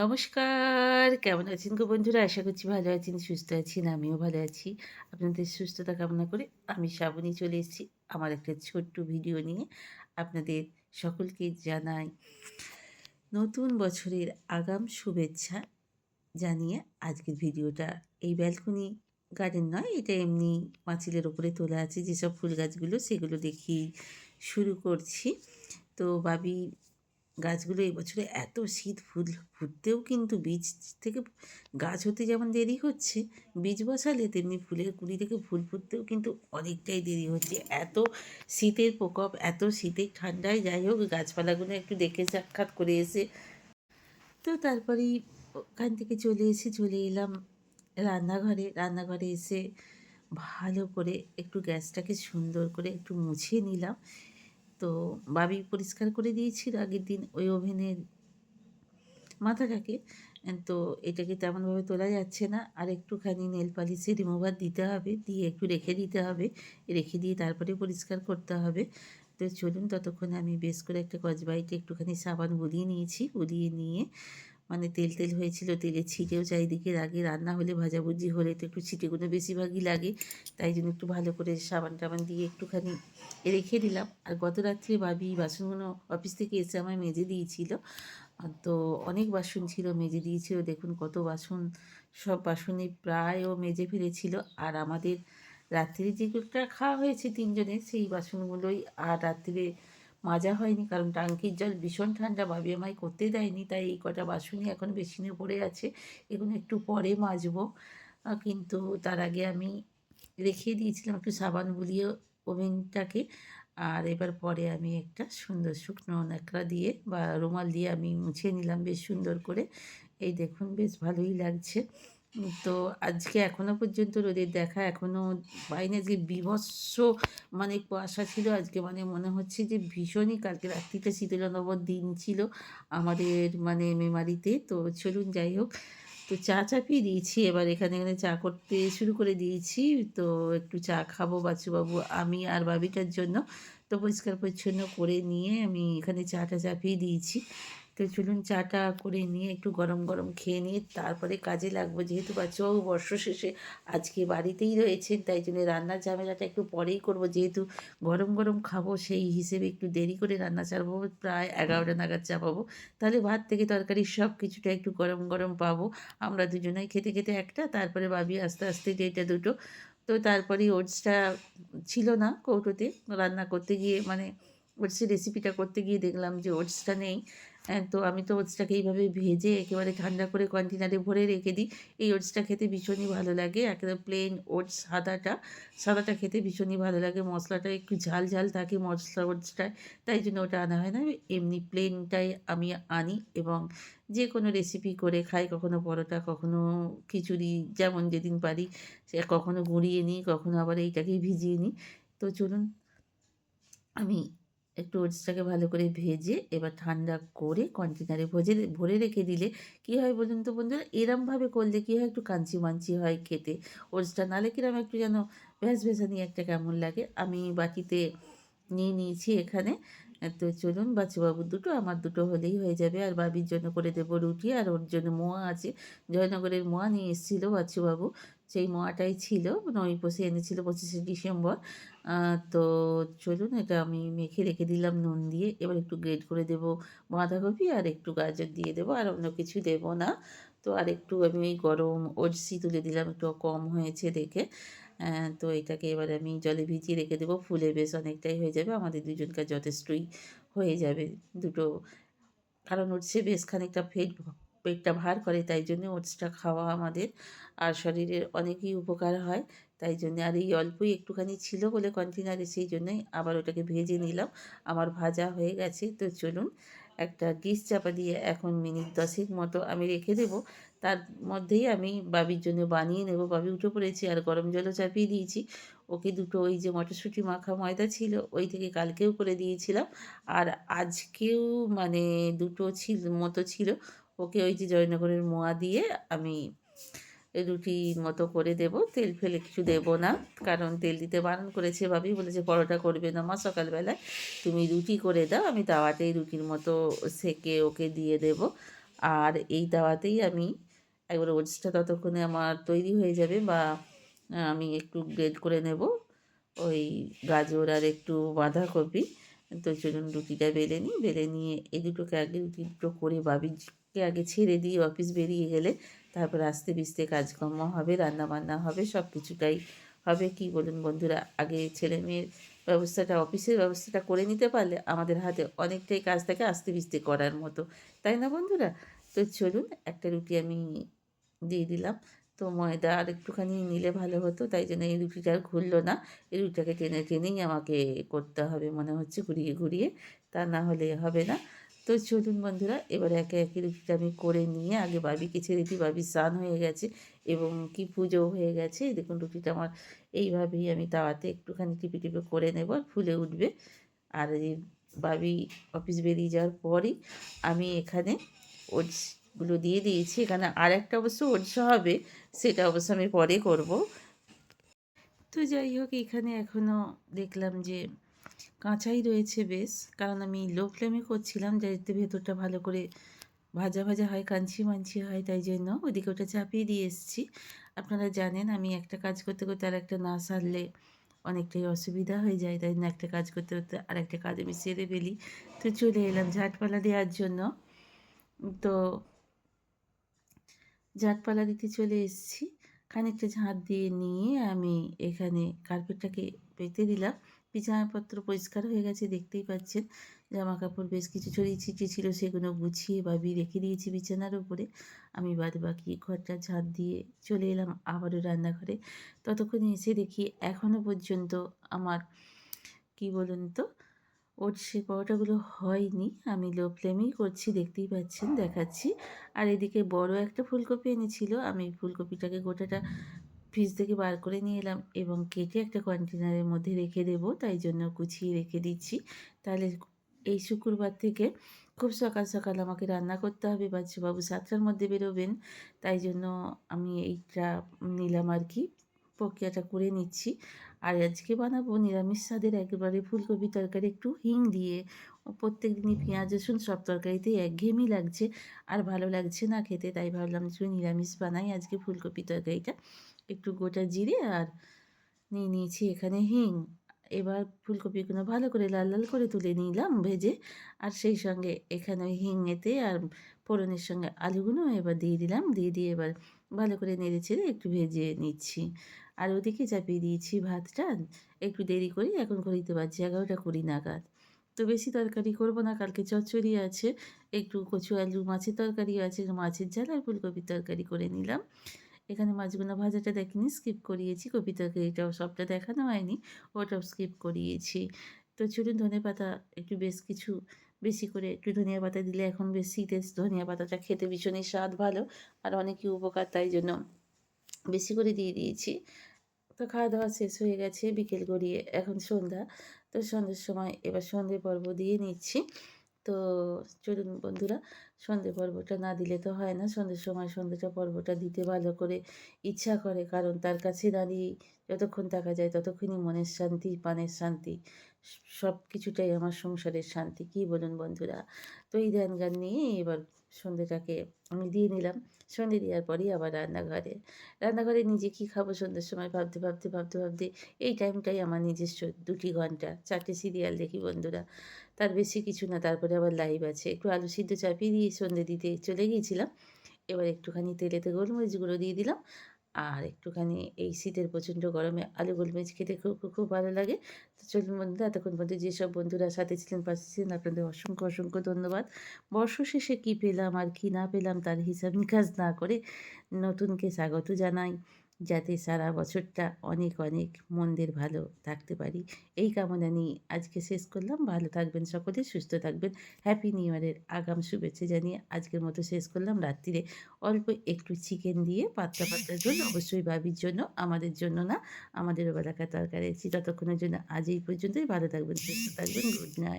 নমস্কার, কেমন আছেন গো বন্ধুরা? আশা করছি ভালো আছেন, সুস্থ আছেন, আমিও ভালো আছি। আপনাদের সুস্থতা কামনা করে আমি শ্রাবণী চলে এসেছি আমার একটা ছোট্ট ভিডিও নিয়ে আপনাদের সকলকে জানাই নতুন বছরের আগাম শুভেচ্ছা জানিয়ে আজকের ভিডিওটা। এই ব্যালকনি গার্ডেন নয়, এটা এমনি পাঁচিলের ওপরে তোলা আছে, যেসব ফুল গাছগুলো সেগুলো দেখি শুরু করছি। তো বাবি গাছগুলো এবছরে এত শীত ফুল, ফুটতেও কিন্তু বীজ থেকে গাছ হতে যেমন দেরি হচ্ছে, বীজ বসালে তেমনি ফুলের কুড়ি থেকে ফুল ফুটতেও কিন্তু অনেকটাই দেরি হচ্ছে। এত শীতের প্রকোপ, এত শীতের ঠান্ডায় যাই হোক, গাছপালাগুলো একটু দেখে সাক্ষাৎ করে এসে তো তারপরেই ওখান থেকে চলে এসে চলে এলাম রান্নাঘরে। রান্নাঘরে এসে ভালো করে একটু গ্যাসটাকে সুন্দর করে একটু মুছিয়ে নিলাম। তো বাবি পরিষ্কার করে দিয়েছিল আগের দিন ওই ওভেনের মাথাটাকে। তো এটাকে তেমনভাবে তোলা যাচ্ছে না। আর একটুখানি নেল পালিশে রিমুভার দিতে হবে, দিয়ে একটু রেখে দিতে হবে। রেখে দিয়ে তারপরে পরিষ্কার করতে হবে। তো চলুন, ততক্ষণে আমি বেশ করে একটা কচবাইটে একটুখানি সাবান গুলিয়ে নিয়েছি। গুলিয়ে নিয়ে মানে তেল তেল হয়েছিল, তেলে ছিটেও চারিদিকে লাগে রান্না হলে ভাজাভুজি হলে তো একটু ছিটেগুলো বেশিরভাগই লাগে। তাই জন্য একটু ভালো করে সাবান টাবান দিয়ে একটুখানি রেখে দিলাম। আর গত রাত্রে ভাবি বাসনগুলো অফিস থেকে এসে আমায় মেজে দিয়েছিল। তো অনেক বাসন ছিল, মেজে দিয়েছিল। দেখুন কত বাসন, সব বাসনে প্রায় ও মেজে ফেলেছিল। আর আমাদের রাত্রে যেগুলোটা খাওয়া হয়েছে তিনজনের, সেই বাসনগুলোই আর রাত্রে মাজা হয়নি, কারণ টাঙ্কির জল ভীষণ ঠান্ডা, ভাবি আমায় করতে দেয়নি, তাই এই কটা বাসনই এখন বেসিনে পড়ে আছে, এগুলো একটু পরে মাজবো। কিন্তু তার আগে আমি রেখে দিয়েছিলাম একটু সাবান বুলিয়ে ওভেনটাকে, আর এবার পরে আমি একটা সুন্দর শুকনো ন্যাকড়া দিয়ে বা রুমাল দিয়ে আমি মুছে নিলাম বেশ সুন্দর করে। এই দেখুন, বেশ ভালোই লাগছে। তো আজকে এখনও পর্যন্ত রোদের দেখা এখনও বাইরে যে বিভৎস মানে কুয়াশা ছিল, আজকে মানে মনে হচ্ছে যে ভীষণই কালকে রাত্রিতে শীতলনবর দিন ছিল আমাদের মানে মেমারিতে। তো চলুন যাই হোক। তো চা চাপিয়ে দিয়েছি, এবার এখানে এখানে চা করতে শুরু করে দিয়েছি। তো একটু চা খাব বাচ্চুবাবু আমি আর বাবিটার জন্য। তো পরিষ্কার পরিচ্ছন্ন করে নিয়ে আমি এখানে চাটা চাপিয়ে দিয়েছি। তো চলুন চাটা করে নিয়ে একটু গরম গরম খেয়ে নিয়ে তারপরে কাজে লাগবো। যেহেতু বাচ্চাবাবু বর্ষ শেষে আজকে বাড়িতেই রয়েছেন, তাই জন্য রান্নার ঝামেলাটা একটু পরেই করব। যেহেতু গরম গরম খাব, সেই হিসেবে একটু দেরি করে রান্না চাপাবো প্রায় এগারোটা নাগাদ চাপাবো। তাহলে ভাত থেকে তরকারি সব কিছুটা একটু গরম গরম পাবো। আমরা দুজনেই খেতে খেতে একটা, তারপরে ভাবি আস্তে আস্তে যেটা দুটো। তো তারপরে ওটসটা ছিল না কৌটোতে। রান্না করতে গিয়ে মানে ওটসের রেসিপিটা করতে গিয়ে দেখলাম যে ওটসটা নেই। তো আমি তো ওটসটাকে এইভাবে ভেজে একেবারে ঠান্ডা করে কন্টেনারে ভরে রেখে দিই। এই ওটসটা খেতে ভীষণই ভালো লাগে। একেবারে প্লেন ওটস সাদাটা। সাদাটা খেতে ভীষণই ভালো লাগে। মশলাটা একটু ঝাল ঝাল থাকে মশলা ওটসটায়। তাই জন্য ওটা আনা হয় না। এমনি প্লেনটাই আমি আনি এবং যে কোনো রেসিপি করে খাই। কখনো পরোটা, কখনো খিচুড়ি, যেমন যেদিন পারি সে কখনো গুঁড়িয়ে নিই, কখনো আবার এইটাকেই ভিজিয়ে নিই। তো চলুন, আমি একটু ওটসটাকে ভালো করে ভেজে এবার ঠান্ডা করে কন্টেনারে ভোজে ভরে রেখে দিলে কী হয় বলুন তো বন্ধুরা? এরমভাবে করলে কী হয়? একটু কাঞ্চি মাঞ্চি হয় খেতে। ওটসটা নালে কিরম একটু যেন ভ্যাস ভেসানি একটা কেমন লাগে। আমি বাটিতে নিয়ে নিয়েছি এখানে। তো চলুন বাচ্চাবাবুর দুটো, আমার দুটো হলেই হয়ে যাবে। আর বাবির জন্য করে দেবো রুটি, আর ওর জন্য মোয়া আছে। জয়নগরের মোয়া নিয়ে এসেছিল বাচ্চুবাবু। সেই মোয়াটাই ছিল নৈপোষে এনেছিল পঁচিশে ডিসেম্বর। তো চলুন এটা আমি মেখে রেখে দিলাম নুন দিয়ে। এবার একটু গ্রেড করে দেবো বাঁধাকপি আর একটু গাজর দিয়ে দেবো, আর অন্য কিছু দেবো না। তো আর একটু আমি ওই গরম ওটসি তুলে দিলাম, একটু কম হয়েছে দেখে। তো এটাকে এবার আমি জলে ভিজিয়ে রেখে দেবো, ফুলে বেশ অনেকটাই হয়ে যাবে, আমাদের দুজনকার যথেষ্টই হয়ে যাবে দুটো। কারণ ওটসে বেশ খানিকটা ফেট পেটটা ভার করে, তাই জন্য ওটসটা খাওয়া আমাদের আর শরীরের অনেকই উপকার হয়, তাই জন্য আর এই অল্পই একটুখানি ছিল বলে কন্টেনারে সেই জন্যই আবার ওটাকে ভেজে নিলাম। আমার ভাজা হয়ে গেছে, তো চলুন একটা ডিশ চাপা দিয়ে এখন মিনিট দশেক মতো আমি রেখে দেবো। তার মধ্যেই আমি বাবির জন্য বানিয়ে নেব। বাবি উঠে পড়েছি আর গরম জলও চাপিয়ে দিয়েছি। ওকে দুটো ওই যে মটরশুঁটি মাখা ময়দা ছিল, ওই থেকে কালকেও করে দিয়েছিলাম। আর আজকেও মানে দুটো ছিল, মতো ছিল ওকে ওই যে জয়নগরের মোয়া দিয়ে আমি রুটি মতো করে দেব। তেল ফেলে কিছু দেব না, কারণ তেল দিতে বারণ করেছে ভাবি। বলেছে, পরোটা করবে না মা সকালবেলায়। তুমি রুটি করে দাও, আমি তাওয়াতেই রুটির মতো সেকে ওকে দিয়ে দেব। আর এই তাওয়াতেই আমি একবার ওটসটা ততক্ষণে আমার তৈরি হয়ে যাবে বা আমি একটু গ্রেড করে নেব। ওই গাজর আর একটু বাঁধাকপি। তো চলুন রুটিটা বেলে নিই, বেলে নিয়ে এই দুটোকে আগে রুটি দুটো করে বাবিকে আগে ছেড়ে দিই অফিস বেরিয়ে গেলে তারপর আস্তে পিস্তে কাজকর্ম হবে রান্না বান্না হবে, সব কিছুটাই হবে। কি বলুন বন্ধুরা, আগে ছেলে মেয়ের ব্যবস্থাটা, অফিসের ব্যবস্থাটা করে নিতে পারলে আমাদের হাতে অনেকটাই কাজ থাকে আস্তে বিস্তে করার মতো। তাই না বন্ধুরা? তো চলুন একটা রুটি আমি দিয়ে দিলাম। তো ময়দা আর একটুখানি নিলে ভালো হতো, তাই জন্য এই রুটিটা আর ঘুরলো না। এই রুটিটাকে টেনে টেনেই আমাকে করতে হবে মনে হচ্ছে ঘুরিয়ে ঘুরিয়ে, তা না হলে হবে না। তো চলুন বন্ধুরা, এবার একে একে রুটিটা আমি করে নিয়ে আগে বাবিকে ছেড়ে দিই বাবি স্নান হয়ে গেছে এবং কি পুজো হয়ে গেছে। দেখুন রুটিটা আমার এইভাবেই আমি তাওয়াতে একটুখানি টিপে টিপে করে নেব, ফুলে উঠবে। আর এই বাবি অফিস বেরিয়ে যাওয়ার পরই আমি এখানে ওটসগুলো দিয়ে দিয়েছি। এখানে আর একটা অবশ্য ওটস হবে সেটা অবশ্য আমি পরে করব। তো যাই হোক, এখানে এখনও দেখলাম যে কাঁচাই রয়েছে বেশ, কারণ আমি লো ফ্লেমে করছিলাম যাতে ভেতরটা ভালো করে ভাজা ভাজা হয়, কাঞ্চি মাঞ্চি হয়, তাই জন্য ওদিকে ওটা চাপিয়ে দিয়ে এসেছি। আপনারা জানেন, আমি একটা কাজ করতে করতে আর একটা না সারলে অনেকটাই অসুবিধা হয়ে যায়, তাই না একটা কাজ করতে করতে আর একটা কাজ আমি সেরে ফেলি। তো চলে এলাম ঝাটপালা দেওয়ার জন্য। তো ঝাটপালা দিতে চলে এসেছি। খানিকটা ঝাঁট দিয়ে নিয়ে আমি এখানে কার্পেটটাকে পেতে দিলাম। বিছানাপত্র পরিষ্কার হয়ে গেছে, দেখতেই পাচ্ছেন। জামা কাপড় বেশ কিছু ছড়িয়ে ছিটিয়ে ছিল, সেগুলো গুছিয়ে ভাবি রেখে দিয়েছি বিছানার উপরে। আমি বাদ বাকি ঘরটা ঝাঁট দিয়ে চলে এলাম আবারও রান্নাঘরে। ততক্ষণে এসে দেখি এখনও পর্যন্ত আমার, কি বলুন তো ওটসের পরোটাগুলো হয়নি। আমি লো ফ্লেমেই করছি, দেখতেই পাচ্ছেন, দেখাচ্ছি। আর এদিকে বড় একটা ফুলকপি এনেছিল। আমি ফুলকপিটাকে গোটাটা ফ্রিজ থেকে বার করে নিয়ে এলাম এবং কেটে একটা কন্টেনারের মধ্যে রেখে দেবো, তাই জন্য গুছিয়ে রেখে দিচ্ছি। তাহলে এই শুক্রবার থেকে খুব সকাল সকাল আমাকে রান্না করতে হবে, বাচ্চাবাবু সাতটার মধ্যে বেরোবেন, তাই জন্য আমি এইটা নিলাম আর কি। প্রক্রিয়াটা করে নিচ্ছি। আর আজকে বানাবো নিরামিষ স্বাদের একেবারে ফুলকপি তরকারি, একটু হিং দিয়ে। প্রত্যেক দিনই পেঁয়াজ, রসুন সব তরকারিতে একঘেয়েমি লাগছে আর ভালো লাগছে না খেতে, তাই ভাবলাম যে নিরামিষ বানাই আজকে ফুলকপি তরকারিটা। একটু গোটা জিরে আর নিয়ে নিয়েছি এখানে হিং। এবার ফুলকপিগুলো ভালো করে লাল লাল করে তুলে নিলাম ভেজে। আর সেই সঙ্গে এখানে হিঙেতে আর ফোড়নের সঙ্গে আলুগুলো এবার দিয়ে দিলাম। দিয়ে দিয়ে এবার ভালো করে নেড়ে ছেড়ে একটু ভেজে নিচ্ছি। আর ওদিকে চাপিয়ে দিয়েছি ভাতটা। একটু দেরি করি এখন ঘড়িতে বাজছে এগারোটা কুড়ি নাগাদ। তো বেশি তরকারি করব না, কালকে চচ্চড়ি আছে, একটু কচু আলু, মাছের তরকারি আছে, মাছের ঝাল আর ফুলকপির তরকারি করে নিলাম। এখানে মাছগুলো ভাজাটা দেখিনি স্কিপ করিয়েছি। কপি তরকারিটাও সবটা দেখানো হয়নি, ওটাও স্কিপ করিয়েছি। তো চলুন ধনে পাতা একটু বেশ কিছু, বেশি করে একটু ধনিয়া পাতা দিলে এখন বেশ শীতের ধনিয়া পাতাটা খেতে ভীষণই স্বাদ ভালো। আর অনেকই উপকার তাই জন্য বেশি করে দিয়ে দিয়েছি। তো খাওয়া দাওয়া শেষ হয়ে গেছে, বিকেল গড়িয়ে এখন সন্ধ্যা। তো সন্ধ্যের সময় এবার সন্ধ্যে পর্ব দিয়ে নিচ্ছি। তো চলুন বন্ধুরা, সন্ধে পর্বটা না দিলে তো হয় না। সন্ধ্যের সময় সন্ধ্যেটা পর্বটা দিতে ভালো করে ইচ্ছা করে, কারণ তার কাছে দাঁড়িয়ে যতক্ষণ থাকা যায় ততক্ষণই মনের শান্তি পানের শান্তি সব কিছুটাই আমার সংসারের শান্তি। কি বলুন বন্ধুরা? তো এই ধ্যান গান নিয়ে এবার সন্ধ্যেটাকে আমি দিয়ে নিলাম। সন্ধে দেওয়ার পরেই আবার রান্নাঘরে। রান্নাঘরে নিজে কী খাব সন্ধ্যের সময় ভাবতে ভাবতে ভাবতে ভাবতে এই টাইমটাই আমার নিজস্ব দুটি ঘণ্টা। চারটে সিরিয়াল দেখি বন্ধুরা। তার বেশি কিছু না, তারপরে আবার লাইভ আছে। একটু আলু সিদ্ধ চাপিয়ে দিয়ে সন্ধে দিতে চলে গিয়েছিলাম। এবার একটুখানি তেলেতে গোলমরিচ গুঁড়ো দিয়ে দিলাম। আর একটুখানি এই শীতের প্রচণ্ড গরমে আলু গোলমেজ খেতে খুব খুব ভালো লাগে। তো চলুন বন্ধুরা, এতক্ষণ পর্যন্ত যেসব বন্ধুরা সাথে ছিলেন, পাশে ছিলেন, আপনাদের অসংখ্য অসংখ্য ধন্যবাদ। বর্ষ শেষে কী পেলাম আর কী না পেলাম তার হিসাব নিকাশ না করে নতুনকে স্বাগত জানাই। যাতে সারা বছরটা অনেক অনেক মন্দের ভালো থাকতে পারি। এই কামনা নিয়ে আজকে শেষ করলাম। ভালো থাকবেন সকলে, সুস্থ থাকবেন। হ্যাপি নিউ ইয়ারের আগাম শুভেচ্ছা জানিয়ে আজকের মতো শেষ করলাম। রাত্রিরে অল্প একটু চিকেন দিয়ে পাতলা, পাতলার জন্য, অবশ্যই বাবির জন্য, আমাদের জন্য না, আমাদের বেলাকার তরকারি। ততক্ষণের জন্য আজ এই পর্যন্তই। ভালো থাকবেন, সুস্থ থাকবেন। Good night